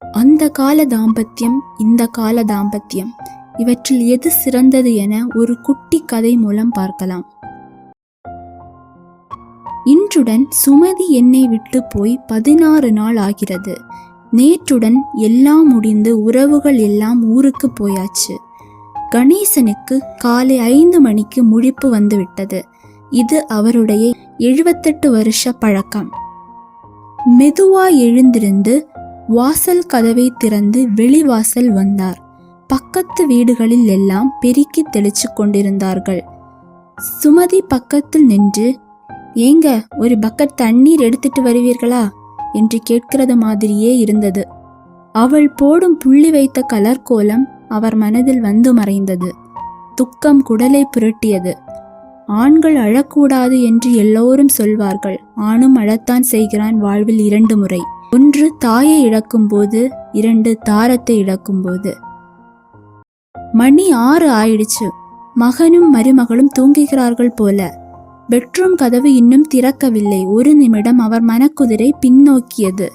அந்த கால தாம்பத்தியம் இந்த கால தாம்பத்தியம் இவற்றில் எது சிறந்தது என ஒரு குட்டி கதை மூலம் பார்க்கலாம். இன்றுடன் சுமதி என்னை விட்டு போய் பதினாறு நாள் ஆகிறது. நேற்றுடன் எல்லாம் முடிந்து உறவுகள் எல்லாம் ஊருக்கு போயாச்சு. கணேசனுக்கு காலை ஐந்து மணிக்கு முழிப்பு வந்துவிட்டது இது அவருடைய எழுபத்தெட்டு வருஷ பழக்கம். மெதுவா எழுந்திருந்து வாசல் கதவை திறந்து வெளிவாசல் வந்தார். பக்கத்து வீடுகளில் எல்லாம் பெருக்கி தெளிச்சு கொண்டிருந்தார்கள். சுமதி பக்கத்தில் நின்று ஏங்க ஒரு பக்கெட் தண்ணீர் எடுத்துட்டு வருவீர்களா? என்று கேட்கிறது மாதிரியே இருந்தது. அவள் போடும் புள்ளி வைத்த கலர் கோலம் அவர் மனதில் வந்து மறைந்தது. துக்கம் குடலை புரட்டியது. ஆண்கள் அழக்கூடாது என்று எல்லோரும் சொல்வார்கள். ஆணும் அழத்தான் செய்கிறான் வாழ்வில் இரண்டு முறை. ஒன்று தாயை இழக்கும்போது இரண்டு தாரத்தை இழக்கும்போது. மணி ஆறு ஆயிடுச்சு. மகனும் மருமகளும் தூங்குகிறார்கள் போல. பெட்ரூம் கதவு இன்னும் திறக்கவில்லை. ஒரு நிமிடம் அவர் மனக்குதிரை பின்னோக்கியது.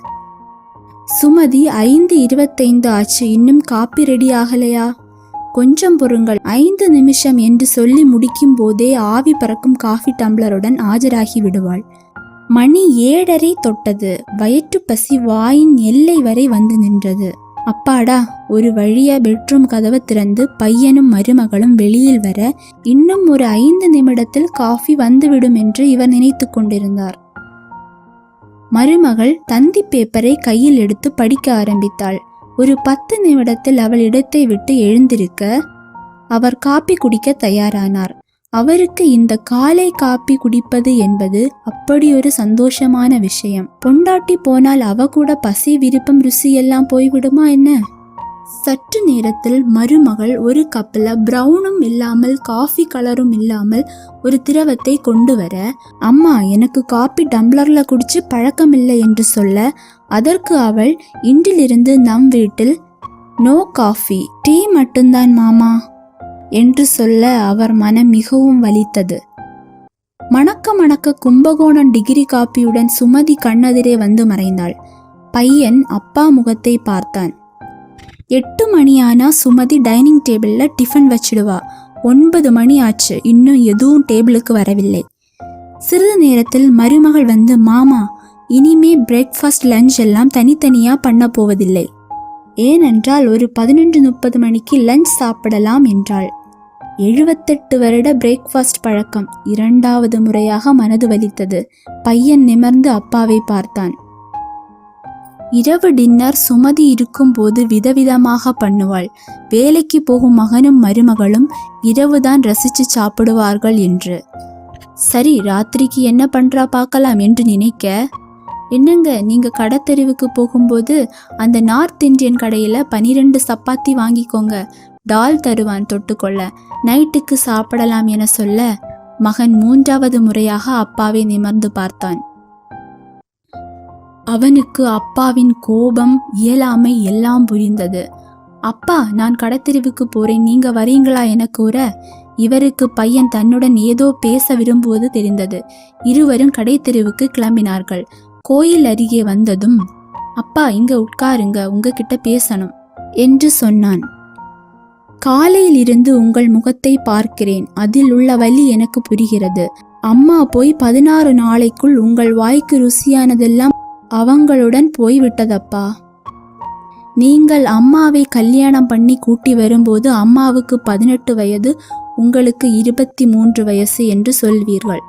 சுமதி ஐந்து இருபத்தைந்து ஆச்சு. இன்னும் காப்பி ரெடி ஆகலையா? கொஞ்சம் பொறுங்கள். ஐந்து நிமிஷம் என்று சொல்லி முடிக்கும் போதே ஆவி பறக்கும் காஃபி டம்ளருடன் ஆஜராகி விடுவாள். மணி ஏழரை தொட்டது. வயிற்று பசி வாயின் எல்லை வரை வந்து நின்றது. அப்பாடா ஒரு வழியா பெட்ரூம் கதவை திறந்து பையனும் மருமகளும் வெளியில் வர இன்னும் ஒரு ஐந்து நிமிடத்தில் காஃபி வந்துவிடும் என்று இவர் நினைத்து கொண்டிருந்தார். மருமகள் தந்தி பேப்பரை கையில் எடுத்து படிக்க ஆரம்பித்தாள். ஒரு பத்து நிமிடத்தில் அவள் இடத்தை விட்டு எழுந்திருக்க அவர் காப்பி குடிக்க தயாரானார். அவருக்கு இந்த காலை காப்பி குடிப்பது என்பது அப்படி ஒரு சந்தோஷமான விஷயம். பொண்டாட்டி போனால் அவ கூட பசி விருப்பம் ருசி எல்லாம் போய்விடுமா என்ன? சற்று நேரத்தில் மருமகள் ஒரு கப்பில் ப்ரௌனும் இல்லாமல் காஃபி கலரும் இல்லாமல் ஒரு திரவத்தை கொண்டு வர அம்மா எனக்கு காப்பி டம்ளரில் குடிச்சு பழக்கமில்லை என்று சொல்ல அதற்கு அவள் இன்றிலிருந்து நம் வீட்டில் நோ காஃபி டீ மட்டும்தான் மாமா. என்று சொல்ல அவர் மனம் மிகவும் வலித்தது. மணக்க மணக்க கும்பகோணம் டிகிரி காப்பியுடன் சுமதி கண்ணெதிரே வந்து மறைந்தாள். பையன் அப்பா முகத்தை பார்த்தான். எட்டு மணியானா சுமதி டைனிங் டேபிள்ல டிஃபன் வச்சிடுவா. ஒன்பது மணி ஆச்சு. இன்னும் எதுவும் டேபிளுக்கு வரவில்லை. சிறிது நேரத்தில் மருமகள் வந்து மாமா இனிமே பிரேக்ஃபாஸ்ட் லஞ்ச் எல்லாம் தனித்தனியாக பண்ண போவதில்லை. ஏனென்றால் ஒரு பதினொன்று முப்பது மணிக்கு லஞ்ச் சாப்பிடலாம் என்றாள். எழுபத்தெட்டு வருட பிரேக்ஃபாஸ்ட் பழக்கம் இரண்டாவது முறையாக மனது வலித்தது. பையன் நிமர்ந்து அப்பாவை பார்த்தான். இரவு டின்னர் சுமதி இருக்கும்போது விதவிதமாக பண்ணுவாள். வேலைக்கு போகும் மகனும் மருமகளும் இரவுதான் ரசித்து சாப்பிடுவார்கள் என்று. சரி ராத்திரிக்கு என்ன பண்றா பார்க்கலாம் என்று நினைக்க என்னங்க நீங்க கடத்தெருவுக்கு போகும்போது அந்த நார்த் இந்தியன் கடையில பனிரெண்டு சப்பாத்தி வாங்கிக்கோங்க. டால் தருவான் தொட்டுக்கொள்ள. நைட்டுக்கு சாப்பிடலாம் என சொல்ல மகன் மூன்றாவது முறையாக அப்பாவை நிமர்ந்து பார்த்தான். அவனுக்கு அப்பாவின் கோபம் இயலாமை எல்லாம் புரிந்தது. அப்பா நான் கடத்தெருவுக்கு போறேன் நீங்க வரீங்களா என கூற இவருக்கு பையன் தன்னுடன் ஏதோ பேச விரும்புவது தெரிந்தது. இருவரும் கடைத்தெருவுக்கு கிளம்பினார்கள். கோயில் அருகே வந்ததும் அப்பா இங்க உட்காருங்க உங்ககிட்ட பேசணும் என்று சொன்னான். காலையில் இருந்து உங்கள் முகத்தை பார்க்கிறேன். அதில் உள்ள வலி எனக்கு புரிகிறது. அம்மா போய் பதினாறு நாளைக்குள் உங்கள் வாய்க்கு ருசியானதெல்லாம் அவங்களுடன் போய்விட்டதப்பா? நீங்கள் அம்மாவை கல்யாணம் பண்ணி கூட்டி வரும்போது அம்மாவுக்கு பதினெட்டு வயது உங்களுக்கு இருபத்தி மூன்று வயசு என்று சொல்வீர்கள்.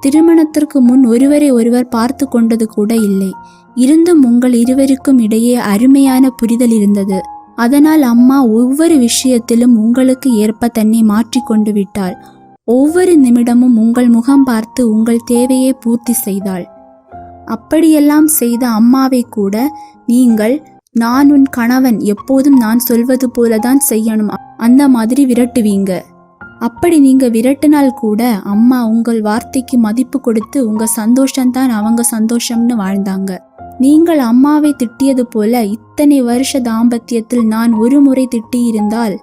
திருமணத்திற்கு முன் ஒருவரை ஒருவர் பார்த்து கொண்டது கூட இல்லை. இருந்தும் உங்கள் இருவருக்கும் இடையே அருமையான புரிதல் இருந்தது. அதனால் அம்மா ஒவ்வொரு விஷயத்திலும் உங்களுக்கு ஏற்ப தன்னை மாற்றிக்கொண்டு விட்டாள். ஒவ்வொரு நிமிடமும் உங்கள் முகம் பார்த்து உங்கள் தேவையை பூர்த்தி செய்தாள். அப்படியெல்லாம் செய்த அம்மாவை கூட நீங்கள் நான் உன் கணவன் எப்போதும் நான் சொல்வது போலதான் செய்யணும். அந்த மாதிரி விரட்டுவீங்க. அப்படி நீங்க விரட்டினால் கூட அம்மா உங்கள் வார்த்தைக்கு மதிப்பு கொடுத்து உங்க சந்தோஷம்தான் அவங்க சந்தோஷம்னு வாழ்ந்தாங்க. நீங்கள் அம்மாவை திட்டியது போல இத்தனை வருஷ தாம்பத்தியத்தில் நான் ஒரு முறை திட்டியிருந்தால்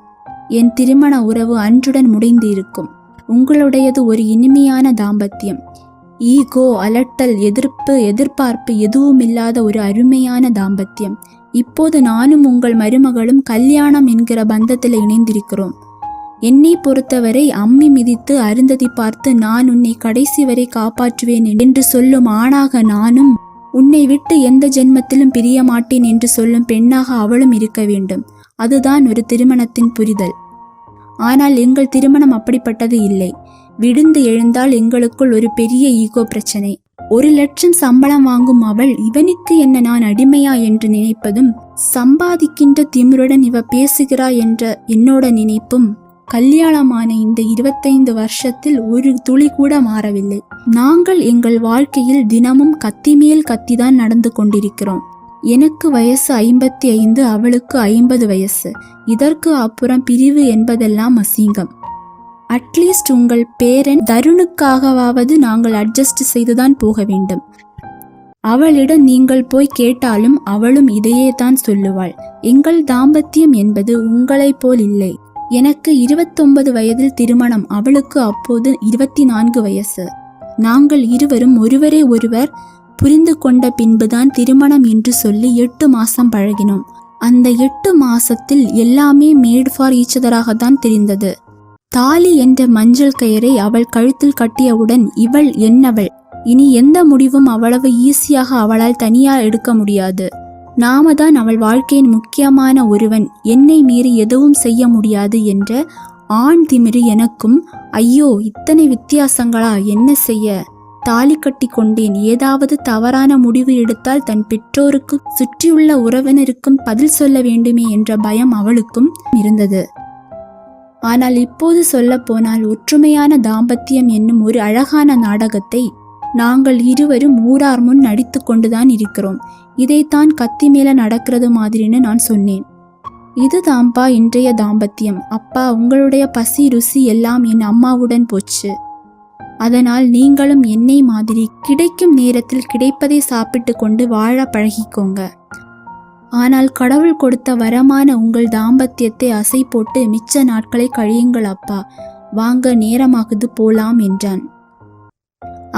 என் திருமண உறவு அன்றுடன் முடிந்து இருக்கும் உங்களுடையது ஒரு இனிமையான தாம்பத்தியம். ஈகோ அலட்டல் எதிர்ப்பு எதிர்பார்ப்பு எதுவுமில்லாத ஒரு அருமையான தாம்பத்தியம். இப்போது நானும் உங்கள் மருமகளும் கல்யாணம் என்கிற பந்தத்தில் இணைந்திருக்கிறோம். என்னை பொறுத்தவரை அம்மி மிதித்து அருந்ததி பார்த்து நான் உன்னை கடைசி வரை காப்பாற்றுவேன் என்று சொல்லும் ஆணாக நானும் உன்னை விட்டு எந்த ஜென்மத்திலும் பிரிய மாட்டேன் என்று சொல்லும் பெண்ணாக அவளும் இருக்க வேண்டும். அதுதான் ஒரு திருமணத்தின் புரிதல். ஆனால் எங்கள் திருமணம் அப்படிப்பட்டது இல்லை. விடுந்து எழுந்தால் எங்களுக்குள் ஒரு பெரிய ஈகோ பிரச்சனை. ஒரு லட்சம் சம்பளம் வாங்கும் அவள் இவனுக்கு என்ன நான் அடிமையா என்று நினைப்பதும் சம்பாதிக்கின்ற திமிருடன் இவ பேசுகிறா என்ற என்னோட நினைப்பும் கல்யாணமான இந்த இருபத்தைந்து வருஷத்தில் ஒரு துளி கூட மாறவில்லை. நாங்கள் எங்கள் வாழ்க்கையில் தினமும் கத்தி மேல் கத்திதான் நடந்து கொண்டிருக்கிறோம். எனக்கு வயசு ஐம்பத்தி ஐந்து அவளுக்கு ஐம்பது வயசு. இதற்கு அப்புறம் பிரிவு என்பதெல்லாம் அசிங்கம். அட்லீஸ்ட் உங்கள் பேரன் தருணுக்காகவாவது நாங்கள் அட்ஜஸ்ட் செய்துதான் போக வேண்டும். அவளிடம் நீங்கள் போய் கேட்டாலும் அவளும் இதையே தான் சொல்லுவாள். எங்கள் தாம்பத்தியம் என்பது உங்களைப் போல் இல்லை. எனக்கு இருபத்தொன்பது வயதில் திருமணம் அவளுக்கு அப்போது இருபத்தி நான்கு வயசு. நாங்கள் இருவரும் ஒருவரே ஒருவர் புரிந்து கொண்ட பின்புதான் திருமணம் என்று சொல்லி எட்டு மாசம் பழகினோம். அந்த எட்டு மாசத்தில் எல்லாமே மேட் ஃபார் ஈச்சதராக தான் தெரிந்தது. தாலி என்ற மஞ்சள் கயிறை அவள் கழுத்தில் கட்டியவுடன் இவள் என்னவள்? இனி எந்த முடிவும் அவ்வளவு ஈஸியாக அவளால் தனியா எடுக்க முடியாது. நாம தான் அவள் வாழ்க்கையின் முக்கியமான ஒருவன். என்னை மீறி எதுவும் செய்ய முடியாது என்ற ஆண் திமிரு எனக்கும் ஐயோ இத்தனை வித்தியாசங்களா என்ன செய்ய? தாலி கட்டி கொண்டேன். ஏதாவது தவறான முடிவு எடுத்தால் தன் பெற்றோருக்கு சுற்றியுள்ள உறவினருக்கும் பதில் சொல்ல வேண்டுமே என்ற பயம் அவளுக்கும் இருந்தது. ஆனால் இப்போது சொல்லப்போனால் ஒற்றுமையான தாம்பத்தியம் என்னும் ஒரு அழகான நாடகத்தை நாங்கள் இருவரும் ஊரார் முன் நடித்து கொண்டுதான் இருக்கிறோம். இதைத்தான் கத்தி மேல நடக்கிறது மாதிரின்னு நான் சொன்னேன். இதுதான்ப்பா இன்றைய தாம்பத்தியம். அப்பா உங்களுடைய பசி ருசி எல்லாம் என் அம்மாவுடன் போச்சு. அதனால் நீங்களும் என்னை மாதிரி கிடைக்கும் நேரத்தில் கிடைப்பதை சாப்பிட்டு கொண்டு வாழ பழகிக்கோங்க. ஆனால் கடவுள் கொடுத்த வரமான உங்கள் தாம்பத்தியத்தை அசை போட்டு மிச்ச நாட்களை கழியுங்கள் அப்பா. வாங்க நேரமாகுது போலாம் என்றான்.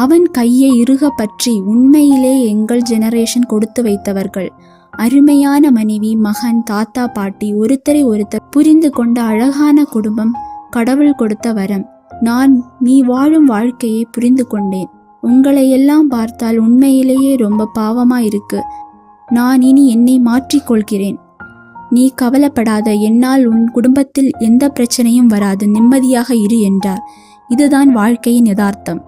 அவன் கையை இறுக பற்றி உண்மையிலே எங்கள் ஜெனரேஷன் கொடுத்து வைத்தவர்கள். அருமையான மனைவி மகன் தாத்தா பாட்டி ஒருத்தரை ஒருத்தர் புரிந்து கொண்ட அழகான குடும்பம் கடவுள் கொடுத்த வரம். நான் நீ வாழும் வாழ்க்கையை புரிந்து கொண்டேன். உங்களை எல்லாம் பார்த்தால் உண்மையிலேயே ரொம்ப பாவமா இருக்கு. நான் இனி என்னை மாற்றிக்கொள்கிறேன் நீ கவலைப்படாத என்னால் உன் குடும்பத்தில் எந்த பிரச்சனையும் வராது. நிம்மதியாக இரு என்றார். இதுதான் வாழ்க்கையின் யதார்த்தம்.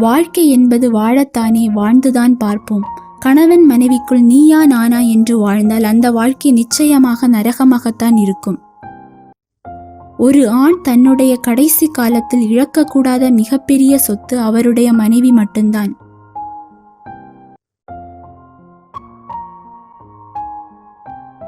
வாழ்க்கை என்பது வாழத்தானே வாழ்ந்துதான் பார்ப்போம். கணவன் மனைவிக்குள் நீயா நானா என்று வாழ்ந்தால் அந்த வாழ்க்கை நிச்சயமாக நரகமாகத்தான் இருக்கும். ஒரு ஆண் தன்னுடைய கடைசி காலத்தில் இழக்கக்கூடாத மிகப்பெரிய சொத்து அவருடைய மனைவி மட்டும்தான்.